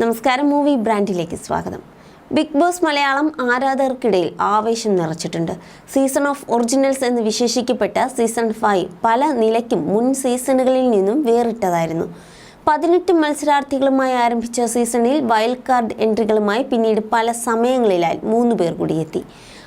നമസ്കാരം മൂവി ബ്രാൻഡിലേക്ക് സ്വാഗതം. Big boss Malayalam ആരാധകർക്കിടയിൽ ആവേശം നിറച്ചിട്ടുണ്ട്. സീസൺ ഓഫ് ഒറിജിനൽസ് എന്ന് വിശേഷിക്കപ്പെട്ട സീസൺ ഫൈവ് പല നിലയ്ക്കും മുൻ സീസണുകളിൽ നിന്നും വേറിട്ടതായിരുന്നു. പതിനെട്ട് മത്സരാർത്ഥികളുമായി ആരംഭിച്ച സീസണിൽ വൈൽഡ് കാർഡ് എൻട്രികളുമായി പിന്നീട് പല സമയങ്ങളിലായി മൂന്ന് പേർ കൂടി എത്തി.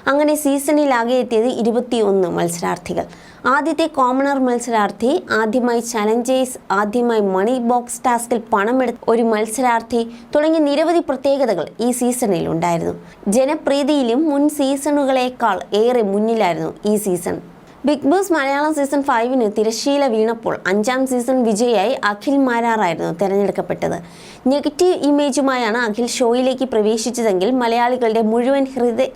അങ്ങനെ സീസണിലാകെ എത്തിയത് ഇരുപത്തിയൊന്ന് മത്സരാർത്ഥികൾ. ആദ്യത്തെ കോമണർ മത്സരാർത്ഥി ആദ്യമായി ചലഞ്ചേഴ്സ് ആദ്യമായി മണി ബോക്സ് ടാസ്കിൽ പണമെടുത്ത ഒരു മത്സരാർത്ഥി തുടങ്ങിയ നിരവധി പ്രത്യേകതകൾ ഈ സീസണിൽ ഉണ്ടായിരുന്നു. ജനപ്രീതിയിലും മുൻ സീസണുകളേക്കാൾ ഏറെ മുന്നിലായിരുന്നു ഈ season. Big Boss Malayalam season ഫൈവിന് തിരശ്ശീല വീണപ്പോൾ അഞ്ചാം സീസൺ വിജയായി അഖിൽ മാരാറായിരുന്നു തിരഞ്ഞെടുക്കപ്പെട്ടത്. നെഗറ്റീവ് ഇമേജുമായാണ് അഖിൽ ഷോയിലേക്ക് പ്രവേശിച്ചതെങ്കിൽ മലയാളികളുടെ മുഴുവൻ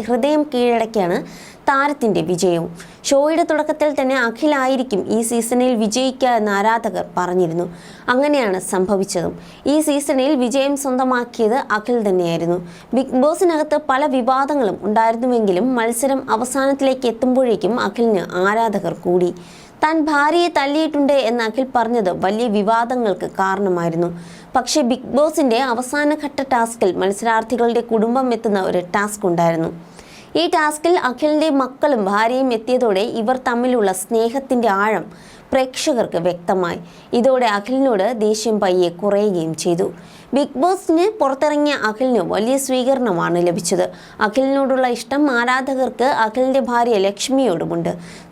ഹൃദയ കീഴടക്കിയാണ് താരത്തിന്റെ വിജയവും. ഷോയുടെ തുടക്കത്തിൽ തന്നെ അഖിലായിരിക്കും ഈ സീസണിൽ വിജയിക്കുക എന്ന് ആരാധകർ പറഞ്ഞിരുന്നു. അങ്ങനെയാണ് സംഭവിച്ചതും. ഈ സീസണിൽ വിജയം സ്വന്തമാക്കിയത് അഖിൽ തന്നെയായിരുന്നു. ബിഗ് ബോസിനകത്ത് പല വിവാദങ്ങളും ഉണ്ടായിരുന്നുവെങ്കിലും മത്സരം അവസാനത്തിലേക്ക് എത്തുമ്പോഴേക്കും അഖിലിന് ആരാധകർ കൂടി. താൻ ഭാര്യയെ തല്ലിയിട്ടുണ്ട് എന്ന് അഖിൽ പറഞ്ഞത് വലിയ വിവാദങ്ങൾക്ക് കാരണമായിരുന്നു. പക്ഷേ ബിഗ് ബോസിന്റെ അവസാനഘട്ട ടാസ്കിൽ മത്സരാർത്ഥികളുടെ കുടുംബം എത്തുന്ന ഒരു ടാസ്ക് ഉണ്ടായിരുന്നു. ഈ ടാസ്കിൽ അഖിലിന്റെ മക്കളും ഭാര്യയും എത്തിയതോടെ ഇവർ തമ്മിലുള്ള സ്നേഹത്തിന്റെ ആഴം പ്രേക്ഷകർക്ക് വ്യക്തമായി. ഇതോടെ അഖിലിനോട് ദേഷ്യം പയ്യെ കുറയുകയും ചെയ്തു. ബിഗ് ബോസിന് പുറത്തിറങ്ങിയ അഖിലിന് വലിയ സ്വീകരണമാണ് ലഭിച്ചത്. അഖിലിനോടുള്ള ഇഷ്ടം ആരാധകർക്ക് അഖിലിന്റെ ഭാര്യ ലക്ഷ്മിയോടുമുണ്ട്.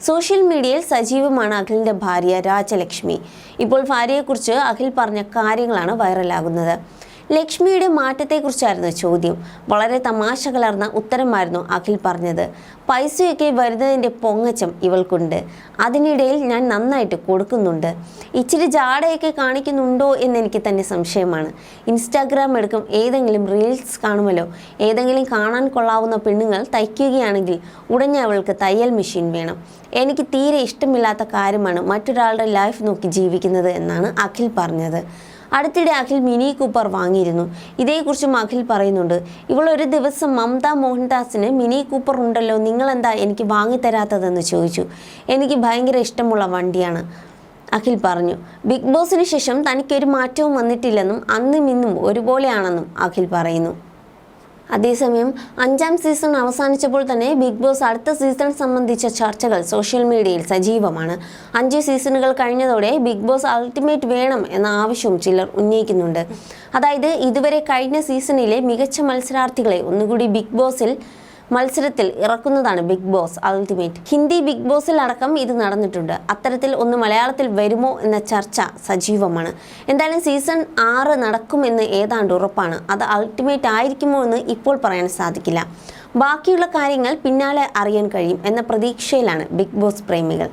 സോഷ്യൽ മീഡിയയിൽ സജീവമാണ് അഖിലിന്റെ ഭാര്യ രാജലക്ഷ്മി. ഇപ്പോൾ ഭാര്യയെക്കുറിച്ച് അഖിൽ പറഞ്ഞ കാര്യങ്ങളാണ് വൈറലാകുന്നത്. ലക്ഷ്മിയുടെ മാറ്റത്തെക്കുറിച്ചായിരുന്നു ചോദ്യം. വളരെ തമാശ കലർന്ന ഉത്തരമായിരുന്നു അഖിൽ പറഞ്ഞത്. പൈസയൊക്കെ വരുന്നതിന്റെ പൊങ്ങച്ചം ഇവൾക്കുണ്ട്. അതിനിടയിൽ ഞാൻ നന്നായിട്ട് കൊടുക്കുന്നുണ്ട്. ഇച്ചിരി ജാടയൊക്കെ കാണിക്കുന്നുണ്ടോ എന്ന് എനിക്ക് തന്നെ സംശയമാണ്. ഇൻസ്റ്റാഗ്രാം എടുക്കും ഏതെങ്കിലും റീൽസ് കാണുമല്ലോ. ഏതെങ്കിലും കാണാൻ കൊള്ളാവുന്ന പെണ്ണുങ്ങൾ തയ്ക്കുകയാണെങ്കിൽ ഉടനെ അവൾക്ക് തയ്യൽ മെഷീൻ വേണം. എനിക്ക് തീരെ ഇഷ്ടമില്ലാത്ത കാര്യമാണ് മറ്റൊരാളുടെ ലൈഫ് നോക്കി ജീവിക്കുന്നത് എന്നാണ് അഖിൽ പറഞ്ഞത്. അടുത്തിടെ അഖിൽ മിനി കൂപ്പർ വാങ്ങിയിരുന്നു. ഇതേക്കുറിച്ചും അഖിൽ പറയുന്നുണ്ട് ഇവൾ ഒരു ദിവസം മമത മോഹൻദാസിന് മിനി കൂപ്പർ ഉണ്ടല്ലോ നിങ്ങളെന്താ എനിക്ക് വാങ്ങിത്തരാത്തതെന്ന് ചോദിച്ചു. എനിക്ക് ഭയങ്കര ഇഷ്ടമുള്ള വണ്ടിയാണ് അഖിൽ പറഞ്ഞു. ബിഗ് ബോസിന് ശേഷം തനിക്കൊരു മാറ്റവും വന്നിട്ടില്ലെന്നും അന്നും ഇന്നും ഒരുപോലെയാണെന്നും അഖിൽ പറയുന്നു. അതേസമയം അഞ്ചാം സീസൺ അവസാനിച്ചപ്പോൾ തന്നെ ബിഗ് ബോസ് അടുത്ത സീസൺ സംബന്ധിച്ച ചർച്ചകൾ സോഷ്യൽ മീഡിയയിൽ സജീവമാണ്. അഞ്ച് സീസണുകൾ കഴിഞ്ഞതോടെ ബിഗ് ബോസ് അൾട്ടിമേറ്റ് വേണം എന്ന ആവശ്യവും ചിലർ ഉന്നയിക്കുന്നുണ്ട്. അതായത് ഇതുവരെ കഴിഞ്ഞ സീസണിലെ മികച്ച മത്സരാർത്ഥികളെ ഒന്നുകൂടി ബിഗ് ബോസിൽ മത്സരത്തിൽ ഇറക്കുന്നതാണ് Big Boss ultimate. Hindi Big ബോസിൽ അടക്കം ഇത് നടന്നിട്ടുണ്ട്. അത്തരത്തിൽ ഒന്ന് മലയാളത്തിൽ വരുമോ എന്ന ചർച്ച സജീവമാണ്. എന്തായാലും സീസൺ ആറ് നടക്കുമെന്ന് ഏതാണ്ട് ഉറപ്പാണ്. അത് അൾട്ടിമേറ്റ് ആയിരിക്കുമോ എന്ന് ഇപ്പോൾ പറയാൻ സാധിക്കില്ല. ബാക്കിയുള്ള കാര്യങ്ങൾ പിന്നാലെ അറിയാൻ കഴിയും എന്ന പ്രതീക്ഷയിലാണ് ബിഗ് ബോസ് പ്രേമികൾ.